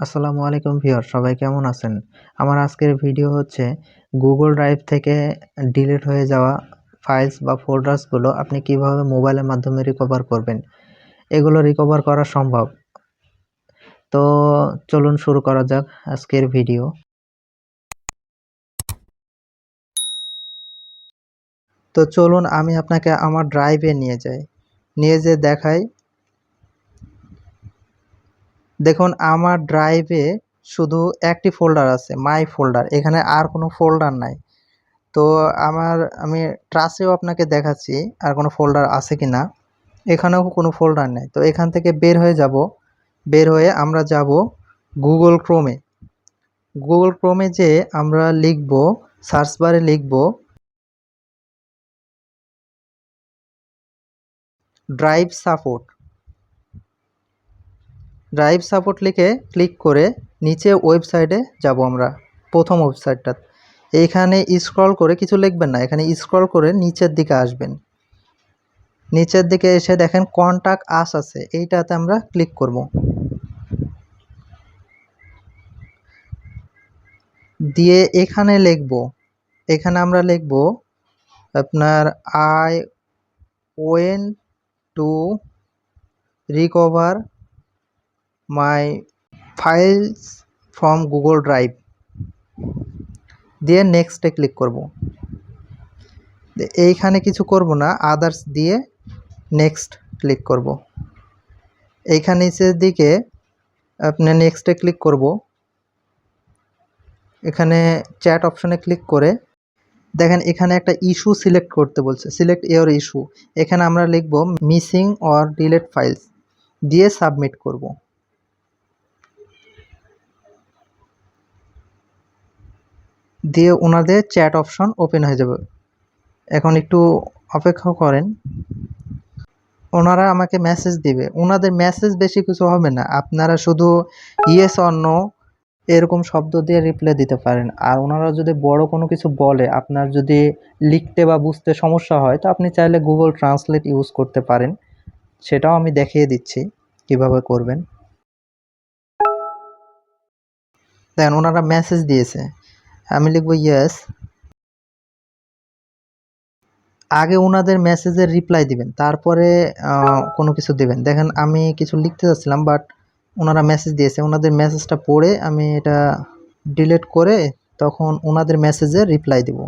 আসসালামু আলাইকুম ভিউয়ার, সবাই কেমন আছেন? আমার আজকের ভিডিও হচ্ছে গুগল ড্রাইভ থেকে ডিলিট হয়ে যাওয়া ফাইলস বা ফোল্ডার্সগুলো আপনি কীভাবে মোবাইলের মাধ্যমে রিকভার করবেন। এগুলো রিকভার করা সম্ভব। তো চলুন শুরু করা যাক আজকের ভিডিও। তো চলুন আমি আপনাকে আমার ড্রাইভে নিয়ে যাই। নিয়ে যে দেখাই দেখুন, আমার ড্রাইভে শুধু একটি ফোল্ডার আছে মাই ফোল্ডার এখানে আর কোনো ফোল্ডার নাই। তো আমার, আমি ট্রাসেও আপনাকে দেখাচ্ছি আর কোনো ফোল্ডার আছে কি না এখানেও কোনো ফোল্ডার নেই। তো এখান থেকে বের হয়ে যাব। বের হয়ে আমরা যাব গুগল ক্রোমে গুগল ক্রোমে যে আমরা লিখব সার্চ বারে লিখব ড্রাইভ সাপোর্ট ড্রাইভ সাপোর্ট লিখে ক্লিক করে নিচে ওয়েবসাইটে যাব আমরা, প্রথম ওয়েবসাইটটা। এইখানে স্ক্রল করে কিছু লিখবেন না, এখানে স্ক্রল করে নিচের দিকে আসবেন। নিচের দিকে এসে দেখেন কন্টাক্ট আস আছে, এইটাতে আমরা ক্লিক করব। দিয়ে এখানে লিখব, এখানে আমরা লিখব আপনার I want to recover my files from Google Drive দিয়ে নেক্সটে ক্লিক করব। এইখানে কিছু করব না আদার্স দিয়ে নেক্সট ক্লিক করব। এইখানে নিচের দিকে, আপনি নেক্সটে ক্লিক করব। এখানে চ্যাট অপশনে ক্লিক করে, দেখেন এখানে একটা ইস্যু সিলেক্ট করতে বলছে সিলেক্ট ইওর ইস্যু এখানে আমরা লিখব মিসিং অর ডিলেট ফাইলস দিয়ে সাবমিট করব। দিয়ে ওনাদের চ্যাট অপশন ওপেন হয়ে যাবে। এখন একটু অপেক্ষা করেন। ওনারা আমাকে মেসেজ দিবে। ওনাদের মেসেজ বেশি কিছু হবে না। আপনারা শুধু ইয়েস অন্য এরকম শব্দ দিয়ে রিপ্লাই দিতে পারেন। আর ওনারা যদি বড় কোনো কিছু বলে, আপনার যদি লিখতে বা বুঝতে সমস্যা হয়, তো আপনি চাইলে গুগল ট্রান্সলেট ইউজ করতে পারেন। সেটাও আমি দেখিয়ে দিচ্ছি কীভাবে করবেন। দেখেন ওনারা মেসেজ দিয়েছে। আমি লিখব ইয়েস আগে ওনাদের মেসেজের রিপ্লাই দিবেন, তারপরে কোনো কিছু দিবেন। দেখেন, আমি কিছু লিখতে চাচ্ছিলাম বাট ওনারা মেসেজ দিয়েছে। ওনাদের মেসেজটা পড়ে আমি এটা ডিলিট করে তখন ওনাদের মেসেজের রিপ্লাই দিব।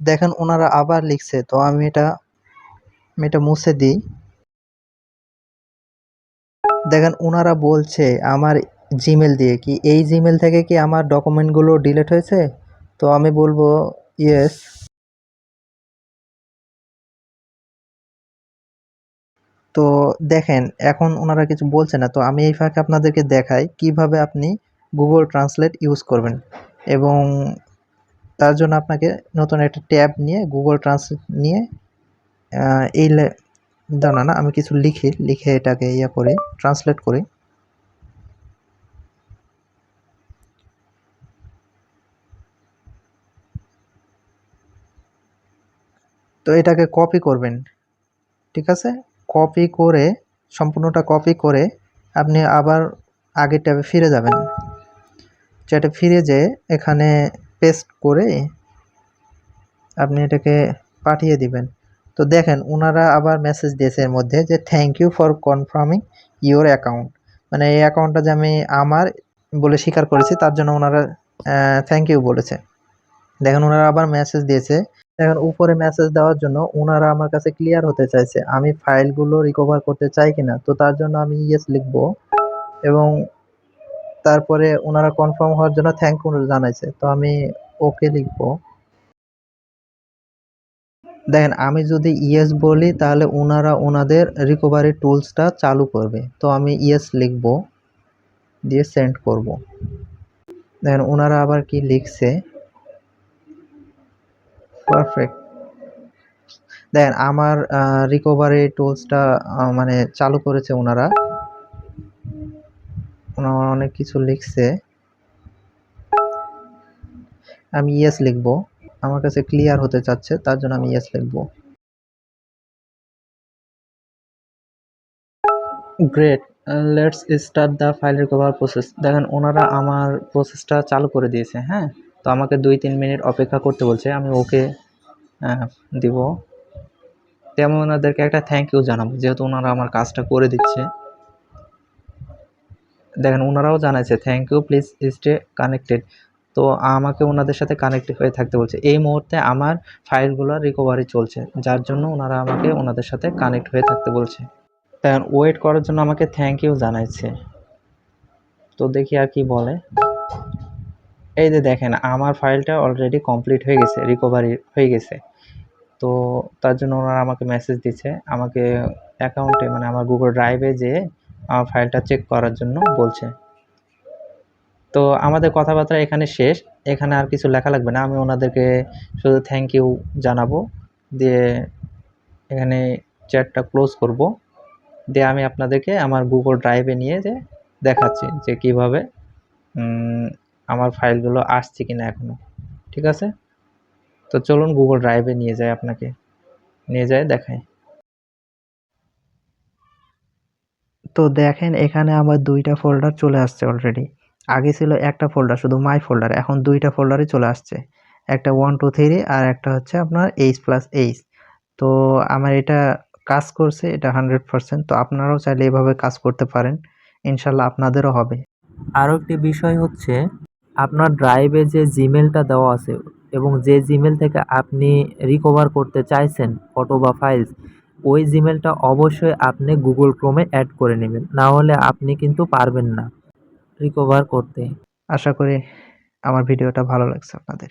দেখেন ওনারা আবার লিখছে, তো আমি এটা আমি এটা মুছে দিই। দেখেন ওনারা বলছে আমার জিমেল দিয়ে কি, এই জিমেল থেকে কি আমার ডকুমেন্টগুলো ডিলিট হয়েছে? তো আমি বলব ইয়েস তো দেখেন, এখন ওনারা কিছু বলছে না, তো আমি এই ফাঁকে আপনাদেরকে দেখাই কীভাবে আপনি গুগল ট্রান্সলেট ইউজ করবেন। এবং তার জন্য আপনাকে নতুন একটা ট্যাব নিয়ে গুগল ট্রান্সলেট নিয়ে এই দাঁড়া না আমি কিছু লিখি, লিখে এটাকে ইয়ে করে ট্রান্সলেট করি। তো এটাকে কপি করবেন। ঠিক আছে? কপি করে, সম্পূর্ণটা কপি করে আপনি আবার আগের ট্যাবে ফিরে যাবেন। চ্যাটে ফিরে যেয়ে এখানে পেস্ট করে আপনি এটাকে পাঠিয়ে দিবেন। তো দেখেন ওনারা আবার মেসেজ দিয়েছে এর মধ্যে যে thank you for confirming your account মানে এই অ্যাকাউন্টটা যে আমি আমার বলে স্বীকার করেছি, তার জন্য ওনারা থ্যাংক ইউ বলেছে। দেখেন ওনারা আবার মেসেজ দিয়েছে এখন উপরে মেসেজ দেওয়ার জন্য ওনারা আমার কাছে ক্লিয়ার হতে চাইছে, আমি ফাইলগুলো রিকভার করতে চাই কিনা। তো তার জন্য আমি ইয়েস লিখব এবং তারপরে ওনারা কনফার্ম হওয়ার জন্য থ্যাংক ইউ জানাইছে। তো আমি ওকে লিখব। দেখেন, আমি যদি ইয়েস বলি, তাহলে ওনারা ওনাদের রিকভারি টুলসটা চালু করবে। তো আমি ইয়েস লিখব, দিয়ে সেন্ড করব। দেখেন ওনারা আবার কি লিখছে? পারফেক্ট দেখেন আমার রিকভারি টুলসটা মানে চালু করেছে ওনারা ওনারা অনেক কিছু লিখছে। আমি ইয়েস লিখব। আমার কাছে ক্লিয়ার হতে চাচ্ছে, তার জন্য আমি ইয়েস লিখব। Great let's start the file recover process দেখেন ওনারা আমার প্রসেসটা চালু করে দিয়েছে হ্যাঁ? আমাকে দুই, তিন মিনিট অপেক্ষা করতে বলছে, আমি ওকে দিব। তেমন ওনাদেরকে একটা থ্যাংক ইউ জানাব, যেহেতু ওনারা আমার কাজটা করে দিচ্ছে। দেখেন, ওনারাও জানাইছে thank you please stay connected তো আমাকে ওনাদের সাথে কানেক্ট হয়ে থাকতে বলছে। এই মুহূর্তে আমার ফাইলগুলো রিকভারি চলছে, যার জন্য ওনারা আমাকে ওনাদের সাথে কানেক্ট হয়ে থাকতে বলছে। দেখেন ওয়েট করার জন্য আমাকে থ্যাংক ইউ জানাইছে। তো দেখি আর কি বলে। এই যে দেখেন, আমার ফাইলটা অলরেডি কমপ্লিট হয়ে গেছে রিকভারি হয়ে গেছে। তো তার জন্য ওনারা আমাকে মেসেজ দিচ্ছে, আমাকে অ্যাকাউন্টে মানে আমার গুগল ড্রাইভে যে আমার ফাইলটা চেক করার জন্য বলছে। তো আমাদের কথাবার্তা এখানে শেষ, এখানে আর কিছু লেখা লাগবে না, আমি ওনাদেরকে শুধু থ্যাংক ইউ জানাব, দিয়ে এখানে চ্যাটটা ক্লোজ করব, দিয়ে আমি আপনাদেরকে আমার গুগল ড্রাইভে নিয়ে যে দেখাচ্ছি যে কীভাবে আমার ফাইলগুলো আসছে কি না এখনও ঠিক আছে? তো চলুন গুগল ড্রাইভে নিয়ে যায় আপনাকে নিয়ে যায় দেখায় তো দেখেন এখানে আমার দুইটা ফোল্ডার চলে আসছে অলরেডি আগে ছিল একটা ফোল্ডার শুধু মাই ফোল্ডার এখন দুইটা ফোল্ডারে চলে আসছে। একটা ওয়ান টু থ্রি আর একটা হচ্ছে আপনার এইচ প্লাস এইচ তো আমার এটা কাজ করছে এটা হান্ড্রেড পারসেন্ট তো আপনারাও চাইলে এভাবে কাজ করতে পারেন। ইনশাল্লাহ আপনাদেরও হবে। আরও একটি বিষয় হচ্ছে আপনার ড্রাইভে যে জিমেলটা দেওয়া আছে এবং যে জিমেল থেকে আপনি রিকভার করতে চাইছেন ফটো বা ফাইলস ওই জিমেলটা অবশ্যই আপনি গুগল ক্রোমে অ্যাড করে নেবেন। না হলে আপনি কিন্তু পারবেন না রিকভার করতে। আশা করি আমার ভিডিওটা ভালো লাগছে আপনাদের।